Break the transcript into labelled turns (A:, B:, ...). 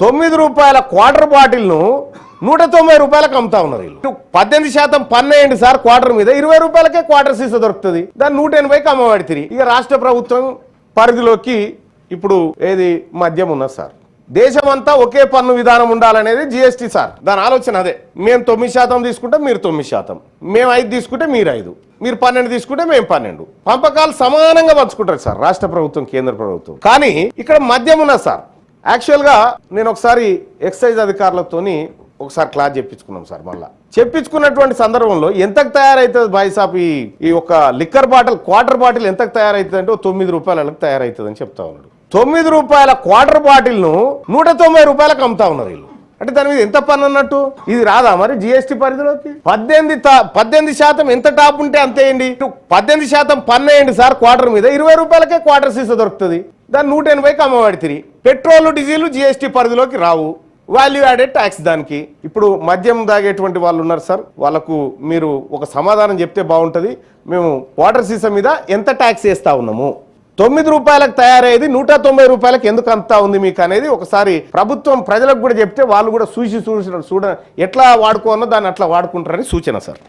A: తొమ్మిది రూపాయల క్వార్టర్ బాటిల్ను నూట తొంభై రూపాయలకు అమ్ముతా ఉన్నారు వీళ్ళు. పద్దెనిమిది శాతం పన్నేయండి సార్ క్వార్టర్ మీద ఇరవై రూపాయలకే క్వార్టర్ సీస దొరుకుతుంది. దాన్ని నూట ఎనభైకి అమ్మబడి తిరిగి ఇక రాష్ట్ర ప్రభుత్వం పరిధిలోకి ఇప్పుడు ఏది మద్యం ఉన్నది సార్. దేశమంతా ఒకే పన్ను విధానం ఉండాలనేది జిఎస్టీ సార్. దాని ఆలోచన అదే. మేము తొమ్మిది శాతం తీసుకుంటే మీరు తొమ్మిది శాతం. మేము ఐదు తీసుకుంటే మీరు ఐదు. మీరు పన్నెండు తీసుకుంటే మేము పన్నెండు. పంపకాలు సమానంగా పంచుకుంటారు సార్ రాష్ట్ర ప్రభుత్వం కేంద్ర ప్రభుత్వం. కానీ ఇక్కడ మద్యం ఉన్నది సార్. యాక్చువల్గా నేను ఒకసారి ఎక్సైజ్ అధికారులతోని ఒకసారి క్లాస్ చెప్పించుకున్నాం సార్ మళ్ళా. చెప్పించుకున్నటువంటి సందర్భంలో ఎంతకు తయారవుతుంది బాయిసాప్ ఈ ఈ ఒక లిక్కర్ బాటిల్ క్వార్టర్ బాటిల్ ఎంతకు తయారవుతుంది అంటే తొమ్మిది రూపాయలకు తయారవుతుంది అని చెప్తా ఉన్నాడు. తొమ్మిది రూపాయల క్వార్టర్ బాటిల్ను నూట తొంభై రూపాయలకు అమ్ముతా ఉన్నారు వీళ్ళు. అంటే దాని మీద ఎంత పన్ను అన్నట్టు? ఇది రాదా మరి జిఎస్టీ పరిధిలోకి? పద్దెనిమిది పద్దెనిమిది శాతం ఎంత టాప్ ఉంటే అంతేయండి పద్దెనిమిది శాతం పన్ను వేయండి సార్ క్వార్టర్ మీద. ఇరవై రూపాయలకే క్వార్టర్ సీసా దొరుకుతుంది. దాన్ని నూట ఎనభైకి అమ్మబడి తిరిగి. పెట్రోల్ డీజిల్ జిఎస్టీ పరిధిలోకి రావు. వాల్యూ యాడెడ్ ట్యాక్స్ దానికి. ఇప్పుడు మద్యం తాగేటువంటి వాళ్ళు ఉన్నారు సార్. వాళ్ళకు మీరు ఒక సమాధానం చెప్తే బాగుంటుంది. మేము వాటర్ సీసా మీద ఎంత ట్యాక్స్ వేస్తా ఉన్నాము? తొమ్మిది రూపాయలకు తయారయ్యేది నూట తొంభై రూపాయలకు ఎందుకు అంతా ఉంది మీకు అనేది ఒకసారి ప్రభుత్వం ప్రజలకు కూడా చెప్తే వాళ్ళు కూడా చూసి చూసిన చూడ ఎట్లా వాడుకోనో దాన్ని అట్లా వాడుకుంటారని సూచన సార్.